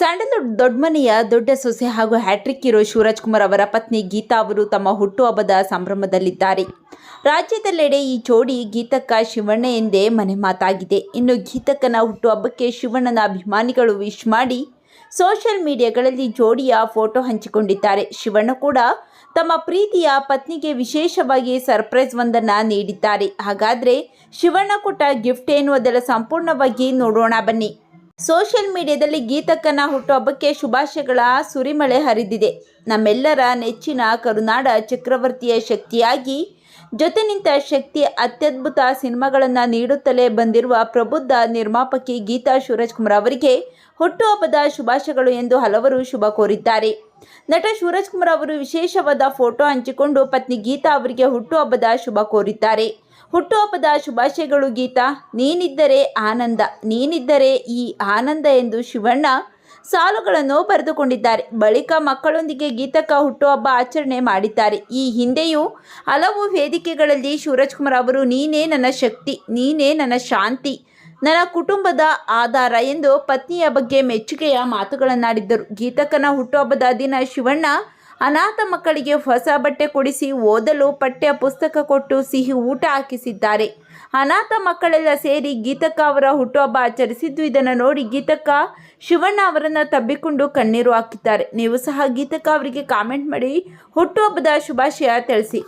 Sandalwood ದೊಡ್ಡಮನೆಯ ದೊಡ್ಡ ಸೊಸೆ ಹಾಗೂ ಹ್ಯಾಟ್ರಿಕ್ ಹೀರೋ ಶಿವರಾಜ್ ಕುಮಾರ್ ಅವರ ಪತ್ನಿ ಗೀತಾ ಅವರು ತಮ್ಮ ಹುಟ್ಟುಹಬ್ಬದ ಸಂಭ್ರಮದಲ್ಲಿದ್ದಾರೆ. ರಾಜ್ಯದೆಲ್ಲೆಡೆ ಈ ಜೋಡಿ ಗೀತಕ್ಕ ಶಿವಣ್ಣ ಎಂದೇ ಮನೆ ಮಾತಾಗಿದೆ. ಇನ್ನು ಗೀತಕ್ಕನ ಹುಟ್ಟುಹಬ್ಬಕ್ಕೆ ಶಿವಣ್ಣನ ಅಭಿಮಾನಿಗಳು ವಿಶ್ ಮಾಡಿ ಸೋಷಿಯಲ್ ಮೀಡಿಯಾಗಳಲ್ಲಿ ಜೋಡಿಯ ಫೋಟೋ ಹಂಚಿಕೊಂಡಿದ್ದಾರೆ. ಶಿವಣ್ಣ ಕೂಡ ತಮ್ಮ ಪ್ರೀತಿಯ ಪತ್ನಿಗೆ ವಿಶೇಷವಾಗಿ ಸರ್ಪ್ರೈಸ್ ಒಂದನ್ನು ನೀಡಿದ್ದಾರೆ. ಹಾಗಾದರೆ ಶಿವಣ್ಣ ಕೊಟ್ಟ ಗಿಫ್ಟ್ ಏನು ಅದರ ಸಂಪೂರ್ಣವಾಗಿ ನೋಡೋಣ ಬನ್ನಿ. ಸೋಷಿಯಲ್ ಮೀಡಿಯಾದಲ್ಲಿ ಗೀತಕ್ಕನ ಹುಟ್ಟುಹಬ್ಬಕ್ಕೆ ಶುಭಾಶಯಗಳ ಸುರಿಮಳೆ ಹರಿದಿದೆ. ನಮ್ಮೆಲ್ಲರ ನೆಚ್ಚಿನ ಕರುನಾಡ ಚಕ್ರವರ್ತಿಯ ಶಕ್ತಿಯಾಗಿ ಜೊತೆ ನಿಂತ ಶಕ್ತಿ ಅತ್ಯದ್ಭುತ ಸಿನಿಮಾಗಳನ್ನು ನೀಡುತ್ತಲೇ ಬಂದಿರುವ ಪ್ರಬುದ್ಧ ನಿರ್ಮಾಪಕಿ ಗೀತಾ ಶಿವರಾಜ್ಕುಮಾರ್ ಅವರಿಗೆ ಹುಟ್ಟುಹಬ್ಬದ ಶುಭಾಶಯಗಳು ಎಂದು ಹಲವರು ಶುಭ ಕೋರಿದ್ದಾರೆ. ನಟ ಶಿವರಾಜ್ಕುಮಾರ್ ಅವರು ವಿಶೇಷವಾದ ಫೋಟೋ ಹಂಚಿಕೊಂಡು ಪತ್ನಿ ಗೀತಾ ಅವರಿಗೆ ಹುಟ್ಟುಹಬ್ಬದ ಶುಭ ಕೋರಿದ್ದಾರೆ. ಹುಟ್ಟುಹಬ್ಬದ ಶುಭಾಶಯಗಳು ಗೀತಾ, ನೀನಿದ್ದರೆ ಆನಂದ, ನೀನಿದ್ದರೆ ಈ ಆನಂದ ಎಂದು ಶಿವಣ್ಣ ಸಾಲುಗಳನ್ನು ಬರೆದುಕೊಂಡಿದ್ದಾರೆ. ಬಳಿಕ ಮಕ್ಕಳೊಂದಿಗೆ ಗೀತಕ್ಕ ಹುಟ್ಟುಹಬ್ಬ ಆಚರಣೆ ಮಾಡಿದ್ದಾರೆ. ಈ ಹಿಂದೆಯೂ ಹಲವು ವೇದಿಕೆಗಳಲ್ಲಿ ಶಿವರಾಜ್ಕುಮಾರ್ ಅವರು, ನೀನೇ ನನ್ನ ಶಕ್ತಿ, ನೀನೇ ನನ್ನ ಶಾಂತಿ, ನನ್ನ ಕುಟುಂಬದ ಆಧಾರ ಎಂದು ಪತ್ನಿಯ ಬಗ್ಗೆ ಮೆಚ್ಚುಗೆಯ ಮಾತುಗಳನ್ನಾಡಿದ್ದರು. ಗೀತಕ್ಕನ ಹುಟ್ಟುಹಬ್ಬದ ದಿನ ಶಿವಣ್ಣ ಅನಾಥ ಮಕ್ಕಳಿಗೆ ಹೊಸ ಬಟ್ಟೆ ಕೊಡಿಸಿ ಓದಲು ಪಠ್ಯ ಪುಸ್ತಕ ಕೊಟ್ಟು ಸಿಹಿ ಊಟ ಹಾಕಿಸಿದ್ದಾರೆ. ಅನಾಥ ಮಕ್ಕಳೆಲ್ಲ ಸೇರಿ ಗೀತಕ್ಕ ಅವರ ಹುಟ್ಟುಹಬ್ಬ ಆಚರಿಸಿದ್ದು. ಇದನ್ನು ನೋಡಿ ಗೀತಕ್ಕ ಶಿವಣ್ಣ ಅವರನ್ನು ತಬ್ಬಿಕೊಂಡು ಕಣ್ಣೀರು ಹಾಕಿದ್ದಾರೆ. ನೀವು ಸಹ ಗೀತಕ್ಕ ಅವರಿಗೆ ಕಾಮೆಂಟ್ ಮಾಡಿ ಹುಟ್ಟುಹಬ್ಬದ ಶುಭಾಶಯ ತಿಳಿಸಿ.